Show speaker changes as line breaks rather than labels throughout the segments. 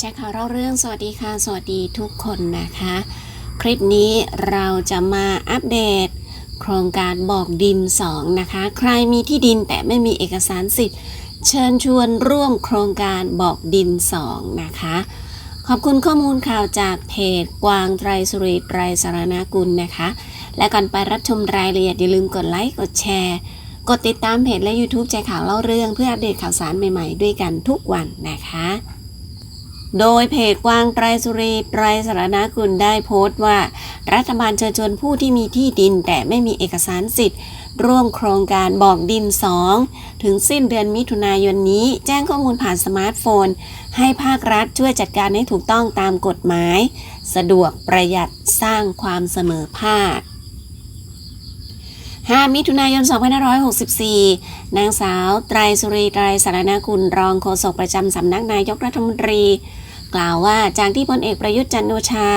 แชร์ข่าวเล่าเรื่องสวัสดีค่ะ สวัสดีทุกคนนะคะ คลิปนี้เราจะมาอัปเดต โครงการบอกดิน 2 นะคะ ใครมีที่ดินแต่ไม่มีเอกสารสิทธิ์ เชิญชวนร่วมโครงการบอกดิน 2 นะคะ ขอบคุณข้อมูลข่าวจากเพจกวางไตรสุรีไตรสารนากุลนะคะ และก่อนไปรับชมรายละเอียดอย่าลืมกดไลค์กดแชร์ กดติดตามเพจและ YouTube ใจข่าวเล่าเรื่องเพื่ออัปเดตข่าวสารใหม่ๆ ด้วยกันทุกวันนะคะ โดยเพจกวางไตรสุรีไตรสารนากุลได้โพสต์ว่า รัฐบาลเชิญชวนผู้ที่มีที่ดินแต่ไม่มีเอกสารสิทธิ์ ร่วมโครงการบอกดิน 2 ถึงสิ้นเดือนมิถุนายนนี้ แจ้งข้อมูลผ่านสมาร์ทโฟน ให้ภาครัฐช่วยจัดการให้ถูกต้องตามกฎหมาย สะดวกประหยัดสร้างความเสมอภาค5มิถุนายน 2564 นางสาว ไตรสุรี ไตรสารนากุลรองโฆษกประจำสำนักนายกรัฐมนตรี กล่าวว่าจากที่พลเอกประยุทธ์จันโอชา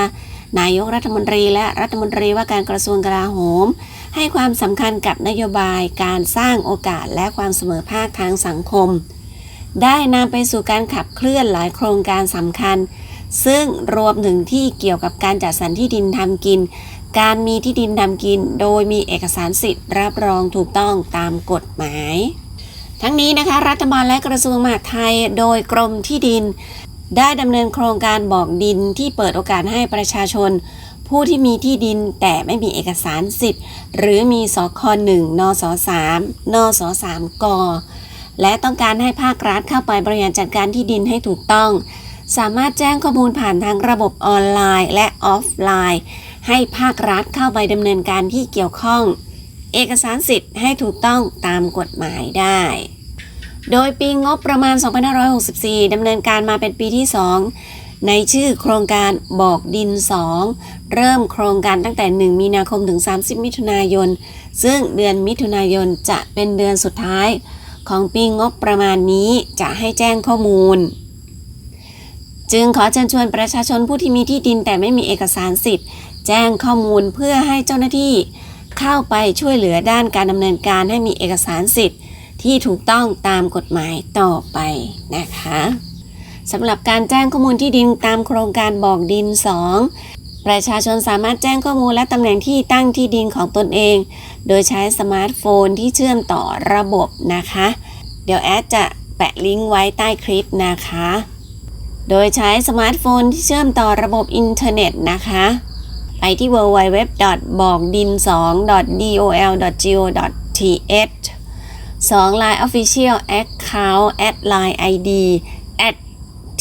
นายกรัฐมนตรีและรัฐมนตรีว่าการกระทรวงกลาโหม ให้ความสำคัญกับนโยบายการสร้างโอกาสและความเสมอภาคทางสังคม ได้นำไปสู่การขับเคลื่อนหลายโครงการสำคัญ ซึ่งรวมถึงที่เกี่ยวกับการจัดสรรที่ดินทำกิน การมีที่ดินทำกิน โดยมีเอกสารสิทธิ์รับรองถูกต้องตามกฎหมายทั้งนี้นะคะรัฐบาลและกระทรวงมหาดไทย โดยกรมที่ดิน ได้ดำเนินโครงการบอกดินที่เปิดโอกาสให้ประชาชน ผู้ที่มีที่ดินแต่ไม่มีเอกสารสิทธิ์ หรือมีสค1นส3นส3กและต้องการให้ภาครัฐเข้าไปบริหารจัดการที่ดินให้ถูกต้อง สามารถแจ้งข้อมูลผ่านทางระบบออนไลน์และออฟไลน์ ให้ภาครัฐเข้าไปดำเนินการที่เกี่ยวข้อง เอกสารสิทธิ์ให้ถูกต้องตามกฎหมายได้ โดยปีงบประมาณ 2564 ดำเนินการมาเป็นปีที่ 2 ในชื่อโครงการบอกดิน 2 เริ่มโครงการตั้งแต่ 1 มีนาคมถึง 30 มิถุนายน ซึ่งเดือนมิถุนายนจะเป็นเดือนสุดท้าย ของปีงบประมาณนี้จะให้แจ้งข้อมูล จึงขอเชิญชวนประชาชนผู้ที่มีที่ดินแต่ไม่มีเอกสารสิทธิ์ แจ้งข้อมูลเพื่อให้เจ้าหน้าที่ เข้าไปช่วยเหลือด้านการดำเนินการให้มีเอกสารสิทธิ์ ที่ถูกต้องตามกฎหมายต่อไปนะคะสำหรับการแจ้งข้อมูลที่ดินตามโครงการบอกดิน 2 ประชาชนสามารถแจ้งข้อมูลและตำแหน่งที่ตั้งที่ดินของตนเอง โดยใช้สมาร์ทโฟนที่เชื่อมต่อระบบนะคะ เดี๋ยวแอดจะแปะลิงก์ไว้ใต้คลิปนะคะ โดยใช้สมาร์ทโฟนที่เชื่อมต่อระบบอินเทอร์เน็ตนะคะ ไปที่ www. บอกดิน 2. dol.go.th 2 Line Official Account at Line ID at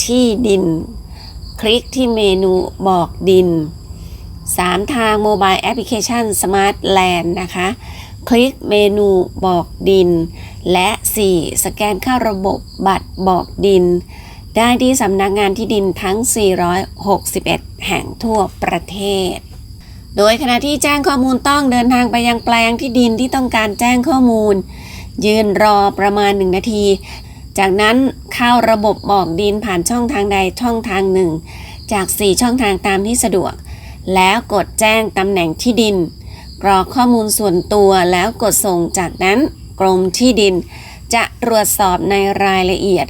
ที่ดิน คลิกที่เมนูบอกดิน 3 ทางโมบายแอปพลิเคชัน Smart Land นะคะ คลิกเมนูบอกดิน และ 4 สแกนเข้าระบบบัตรบอกดิน ได้ที่สำนักงานที่ดินทั้ง 461 แห่งทั่วประเทศโดยขณะที่แจ้งข้อมูลต้องเดินทางไปยังแปลงที่ดินที่ต้องการแจ้งข้อมูล ยืนรอประมาณ1นาที จากนั้นเข้าระบบบอกดินผ่านช่องทางใดช่องทางหนึ่ง จาก 4 ช่องทางตามที่สะดวก แล้วกดแจ้งตำแหน่งที่ดิน กรอกข้อมูลส่วนตัวแล้วกดส่งจากนั้นกรมที่ดิน จะตรวจสอบในรายละเอียด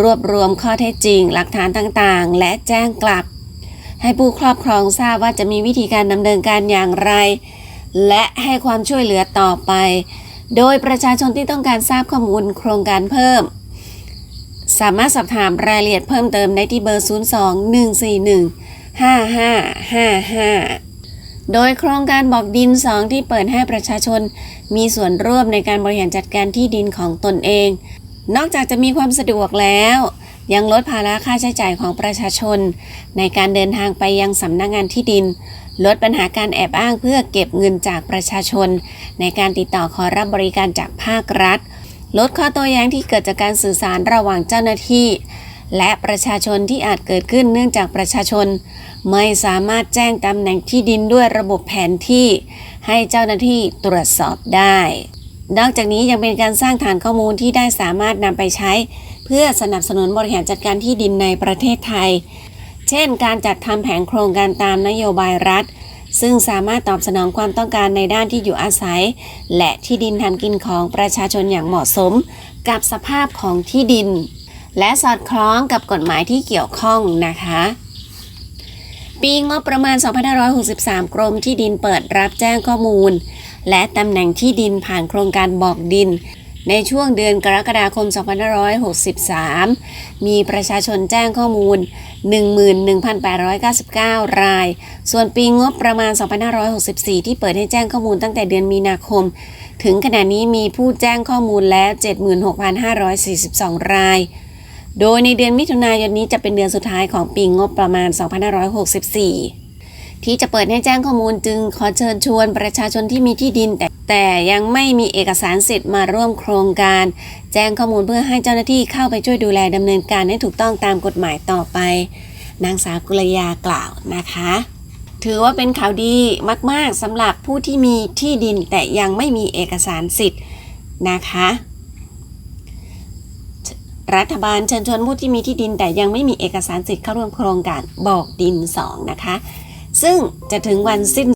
รวบรวมข้อเท็จจริง หลักฐานต่างๆ และแจ้งกลับ ให้ผู้ครอบครองทราบว่าจะมีวิธีการดำเนินการอย่างไร และให้ความช่วยเหลือต่อไป โดยประชาชนที่ต้องการทราบข้อมูลโครงการเพิ่ม สามารถสอบถามรายละเอียดเพิ่มเติมได้ที่เบอร์ 02-141-5555 โดยโครงการบอกดิน 2 ที่เปิดให้ประชาชน มีส่วนร่วมในการบริหารจัดการที่ดินของตนเอง นอกจากจะมีความสะดวกแล้ว ยังลดภาระค่าใช้จ่ายของประชาชน ในการเดินทางไปยังสำนักงานที่ดิน ลดปัญหาการแอบอ้างเพื่อเก็บเงินจากประชาชน ในการติดต่อขอรับบริการจากภาครัฐ ลดข้อโต้แย้งที่เกิดจากการสื่อสารระหว่างเจ้าหน้าที่ และประชาชนที่อาจเกิดขึ้นเนื่องจากประชาชน ไม่สามารถแจ้งตำแหน่งที่ดินด้วยระบบแผนที่ ให้เจ้าหน้าที่ตรวจสอบได้ นอกจากนี้ยังเป็นการสร้างฐานข้อมูลที่ได้สามารถนำไปใช้ เพื่อสนับสนุนบริหารจัดการที่ดินในประเทศไทย เช่น การจัดทำแผนโครงการตามนโยบายรัฐ ซึ่งสามารถตอบสนองความต้องการในด้านที่อยู่อาศัย และที่ดินทำกินของประชาชนอย่างเหมาะสม กับสภาพของที่ดิน และสอดคล้องกับกฎหมายที่เกี่ยวข้องนะคะปีงบประมาณ 2563 กรมที่ดินเปิดรับแจ้งข้อมูล และตำแหน่งที่ดินผ่านโครงการบอกดิน ในช่วงเดือนกรกฎาคม 2563 มีประชาชนแจ้งข้อมูล 11,899 ราย ส่วนปีงบประมาณ 2564 ที่เปิดให้แจ้งข้อมูลตั้งแต่เดือนมีนาคม ถึงขณะนี้มีผู้แจ้งข้อมูลแล้ว 76,542 ราย โดยในเดือนมิถุนายนนี้จะเป็นเดือนสุดท้ายของปีงบประมาณ 2564 ที่จะเปิดให้แจ้งข้อมูลจึงขอเชิญชวนประชาชนที่มีที่ดิน แต่แต่ยังไม่มีเอกสารสิทธิ์มาร่วมโครงการ แจ้งข้อมูลเพื่อให้เจ้าหน้าที่เข้าไปช่วยดูแลดำเนินการให้ถูกต้องตามกฎหมายต่อไป นางสาวกุลยากล่าวนะคะ ถือว่าเป็นข่าวดีมาก ๆสำหรับผู้ที่มีที่ดินแต่ยังไม่มีเอกสารสิทธิ์นะคะรัฐบาลเชิญชวนผู้ที่มีที่ดินแต่ยังไม่มีเอกสารสิทธิ์เข้าร่วมโครงการบอกดิน 2 นะคะ ซึ่งจะถึงวันสิ้น